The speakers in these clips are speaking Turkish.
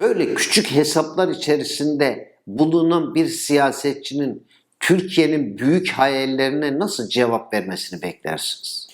Böyle küçük hesaplar içerisinde bulunan bir siyasetçinin Türkiye'nin büyük hayallerine nasıl cevap vermesini beklersiniz?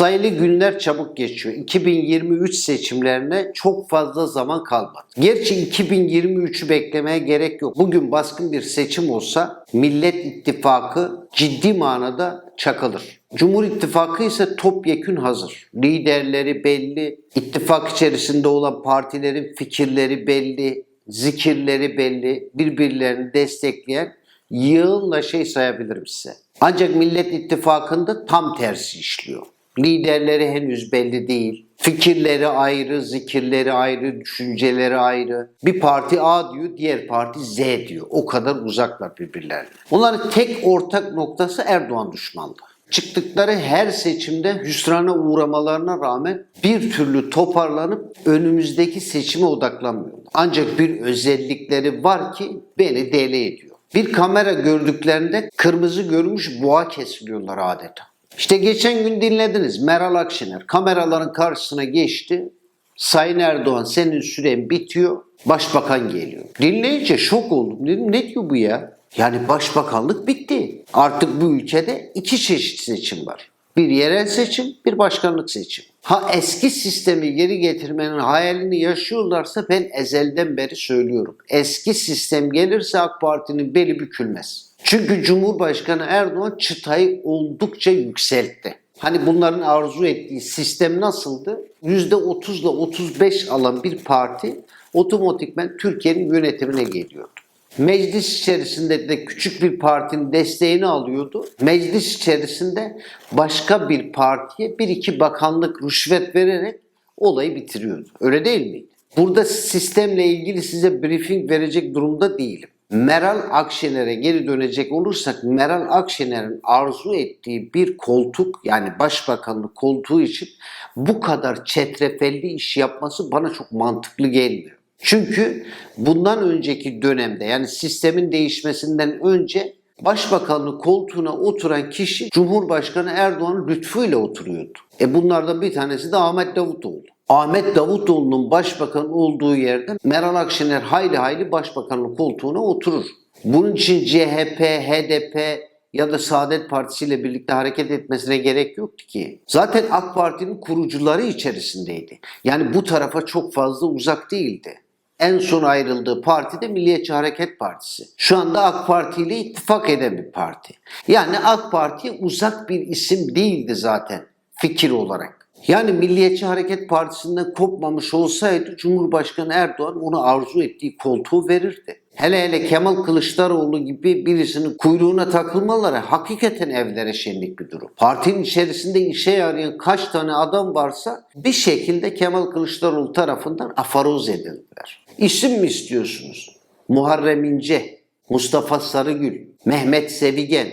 Sayılı günler çabuk geçiyor. 2023 seçimlerine çok fazla zaman kalmadı. Gerçi 2023'ü beklemeye gerek yok. Bugün baskın bir seçim olsa Millet İttifakı ciddi manada çakılır. Cumhur İttifakı ise topyekün hazır. Liderleri belli, ittifak içerisinde olan partilerin fikirleri belli, zikirleri belli, birbirlerini destekleyen yığınla şey sayabilirim size. Ancak Millet İttifakı'nda tam tersi işliyor. Liderleri henüz belli değil. Fikirleri ayrı, zikirleri ayrı, düşünceleri ayrı. Bir parti A diyor, diğer parti Z diyor. O kadar uzaklar birbirlerine. Onların tek ortak noktası Erdoğan düşmanlığı. Çıktıkları her seçimde hüsrana uğramalarına rağmen bir türlü toparlanıp önümüzdeki seçime odaklanmıyorlar. Ancak bir özellikleri var ki beni deli ediyor. Bir kamera gördüklerinde kırmızı görmüş boğa kesiliyorlar adeta. İşte geçen gün dinlediniz Meral Akşener kameraların karşısına geçti. Sayın Erdoğan senin süren bitiyor. Başbakan geliyor. Dinleyince şok oldum. Dedim ne diyor bu ya? Yani başbakanlık bitti. Artık bu ülkede iki çeşit seçim var. Bir yerel seçim, bir başkanlık seçimi. Ha eski sistemi geri getirmenin hayalini yaşıyorlarsa ben ezelden beri söylüyorum. Eski sistem gelirse AK Parti'nin beli bükülmez. Çünkü Cumhurbaşkanı Erdoğan çıtayı oldukça yükseltti. Hani bunların arzu ettiği sistem nasıldı? %30 ile 35 alan bir parti otomatikmen Türkiye'nin yönetimine geliyordu. Meclis içerisinde de küçük bir partinin desteğini alıyordu. Meclis içerisinde başka bir partiye bir iki bakanlık rüşvet vererek olayı bitiriyordu. Öyle değil miydi? Burada sistemle ilgili size briefing verecek durumda değilim. Meral Akşener'e geri dönecek olursak Meral Akşener'in arzu ettiği bir koltuk yani başbakanlık koltuğu için bu kadar çetrefelli iş yapması bana çok mantıklı gelmiyor. Çünkü bundan önceki dönemde yani sistemin değişmesinden önce başbakanlık koltuğuna oturan kişi Cumhurbaşkanı Erdoğan'ın lütfuyla oturuyordu. E bunlardan bir tanesi de Ahmet Davutoğlu. Ahmet Davutoğlu'nun başbakan olduğu yerde Meral Akşener hayli hayli başbakanlık koltuğuna oturur. Bunun için CHP, HDP ya da Saadet Partisi ile birlikte hareket etmesine gerek yoktu ki. Zaten AK Parti'nin kurucuları içerisindeydi. Yani bu tarafa çok fazla uzak değildi. En son ayrıldığı parti de Milliyetçi Hareket Partisi. Şu anda AK Parti ile ittifak eden bir parti. Yani AK Parti uzak bir isim değildi zaten fikir olarak. Yani Milliyetçi Hareket Partisi'nden kopmamış olsaydı Cumhurbaşkanı Erdoğan onu arzu ettiği koltuğu verirdi. Hele hele Kemal Kılıçdaroğlu gibi birisinin kuyruğuna takılmaları hakikaten evlere şenlik bir durum. Partinin içerisinde işe yarayan kaç tane adam varsa bir şekilde Kemal Kılıçdaroğlu tarafından afaroz edildiler. İsim mi istiyorsunuz? Muharrem İnce, Mustafa Sarıgül, Mehmet Sevigen,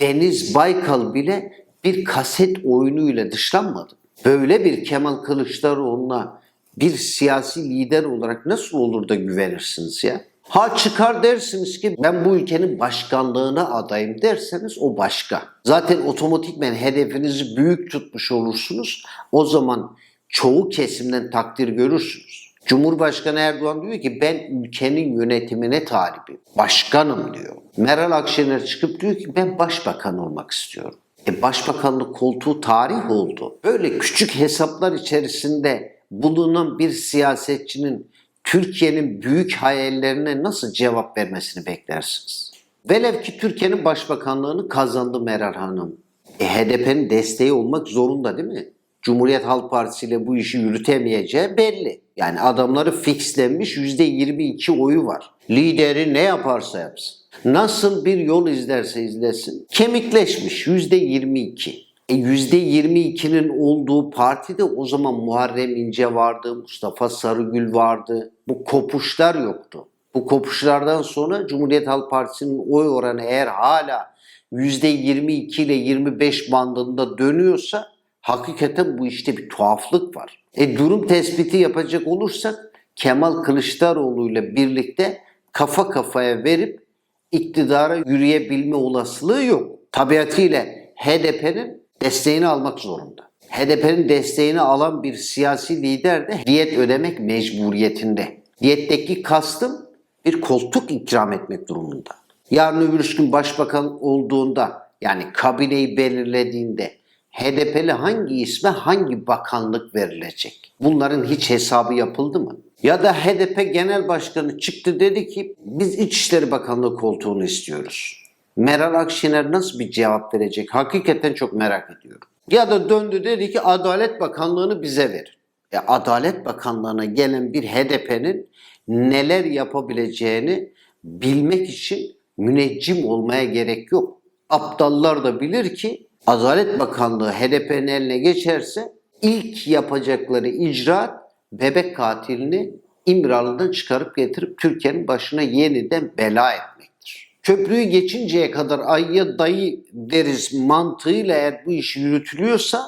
Deniz Baykal bile bir kaset oyunuyla dışlanmadı. Böyle bir Kemal Kılıçdaroğlu'na bir siyasi lider olarak nasıl olur da güvenirsiniz ya? Ha çıkar dersiniz ki ben bu ülkenin başkanlığına adayım derseniz o başka. Zaten otomatikmen hedefinizi büyük tutmuş olursunuz. O zaman çoğu kesimden takdir görürsünüz. Cumhurbaşkanı Erdoğan diyor ki ben ülkenin yönetimine talibim. Başkanım diyor. Meral Akşener çıkıp diyor ki ben başbakan olmak istiyorum. E başbakanlık koltuğu tarih oldu. Böyle küçük hesaplar içerisinde bulunan bir siyasetçinin Türkiye'nin büyük hayallerine nasıl cevap vermesini beklersiniz? Velev ki Türkiye'nin başbakanlığını kazandı Meral Hanım. E, HDP'nin desteği olmak zorunda değil mi? Cumhuriyet Halk Partisi ile bu işi yürütemeyeceği belli. Yani adamları fixlenmiş %22 oyu var. Lideri ne yaparsa yapsın. Nasıl bir yol izlerse izlesin. Kemikleşmiş %22. E %22'nin olduğu partide o zaman Muharrem İnce vardı, Mustafa Sarıgül vardı. Bu kopuşlar yoktu. Bu kopuşlardan sonra Cumhuriyet Halk Partisi'nin oy oranı eğer hala %22 ile 25 bandında dönüyorsa hakikaten bu işte bir tuhaflık var. E durum tespiti yapacak olursak Kemal Kılıçdaroğlu ile birlikte kafa kafaya verip iktidara yürüyebilme olasılığı yok. Tabiatıyla HDP'nin Desteğini almak zorunda. HDP'nin desteğini alan bir siyasi lider de diyet ödemek mecburiyetinde. Diyetteki kastım bir koltuk ikram etmek durumunda. Yarın öbür gün başbakan olduğunda yani kabineyi belirlediğinde HDP'li hangi isme hangi bakanlık verilecek? Bunların hiç hesabı yapıldı mı? Ya da HDP Genel Başkanı çıktı dedi ki biz İçişleri Bakanlığı koltuğunu istiyoruz. Meral Akşener nasıl bir cevap verecek? Hakikaten çok merak ediyorum. Ya da döndü dedi ki Adalet Bakanlığı'nı bize verin. E, Adalet Bakanlığı'na gelen bir HDP'nin neler yapabileceğini bilmek için müneccim olmaya gerek yok. Aptallar da bilir ki Adalet Bakanlığı HDP'nin eline geçerse ilk yapacakları icraat bebek katilini İmralı'dan çıkarıp getirip Türkiye'nin başına yeniden bela etmektir. Köprüyü geçinceye kadar ayya dayı deriz mantığıyla eğer bu iş yürütülüyorsa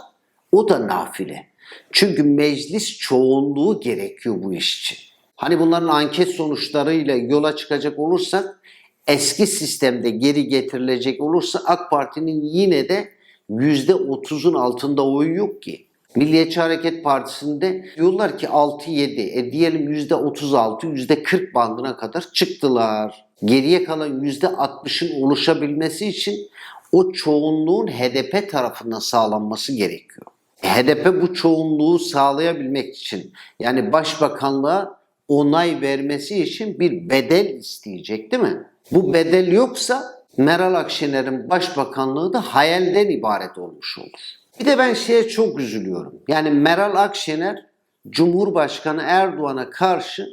o da nafile. Çünkü meclis çoğunluğu gerekiyor bu iş için. Hani bunların anket sonuçlarıyla yola çıkacak olursak eski sistemde geri getirilecek olursa AK Parti'nin yine de %30'un altında oyu yok ki. Milliyetçi Hareket Partisi'nde diyorlar ki 6-7, e diyelim %36, %40 bandına kadar çıktılar. Geriye kalan %60'ın oluşabilmesi için o çoğunluğun HDP tarafından sağlanması gerekiyor. HDP bu çoğunluğu sağlayabilmek için yani başbakanlığa onay vermesi için bir bedel isteyecek değil mi? Bu bedel yoksa Meral Akşener'in başbakanlığı da hayalden ibaret olmuş olur. Bir de ben şeye çok üzülüyorum. Yani Meral Akşener Cumhurbaşkanı Erdoğan'a karşı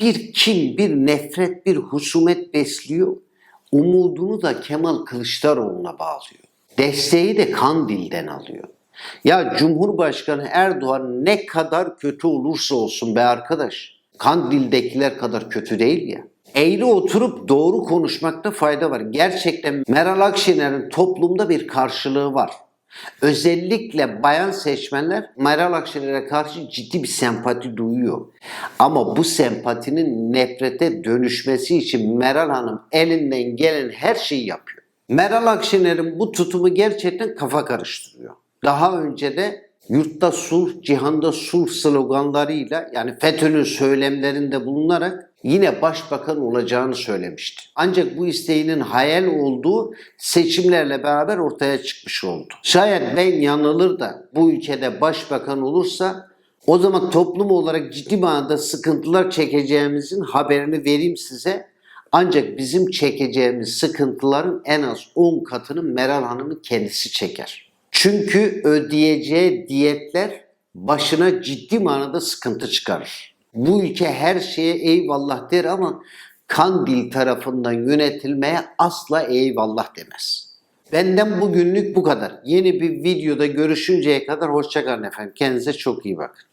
bir kin, bir nefret, bir husumet besliyor. Umudunu da Kemal Kılıçdaroğlu'na bağlıyor. Desteği de Kandil'den alıyor. Ya Cumhurbaşkanı Erdoğan ne kadar kötü olursa olsun be arkadaş. Kandil'dekiler kadar kötü değil ya. Eğri oturup doğru konuşmakta fayda var. Gerçekten Meral Akşener'in toplumda bir karşılığı var. Özellikle bayan seçmenler Meral Akşener'e karşı ciddi bir sempati duyuyor. Ama bu sempatinin nefrete dönüşmesi için Meral Hanım elinden gelen her şeyi yapıyor. Meral Akşener'in bu tutumu gerçekten kafa karıştırıyor. Daha önce de yurtta sulh, cihanda sulh sloganlarıyla yani FETÖ'nün söylemlerinde bulunarak yine başbakan olacağını söylemişti. Ancak bu isteğinin hayal olduğu seçimlerle beraber ortaya çıkmış oldu. Şayet ben yanılır da bu ülkede başbakan olursa o zaman toplum olarak ciddi manada sıkıntılar çekeceğimizin haberini vereyim size. Ancak bizim çekeceğimiz sıkıntıların en az 10 katını Meral Hanım'ın kendisi çeker. Çünkü ödeyeceği diyetler başına ciddi manada sıkıntı çıkarır. Bu ülke her şeye eyvallah der ama Kandil tarafından yönetilmeye asla eyvallah demez. Benden bugünlük bu kadar. Yeni bir videoda görüşünceye kadar hoşçakalın efendim. Kendinize çok iyi bakın.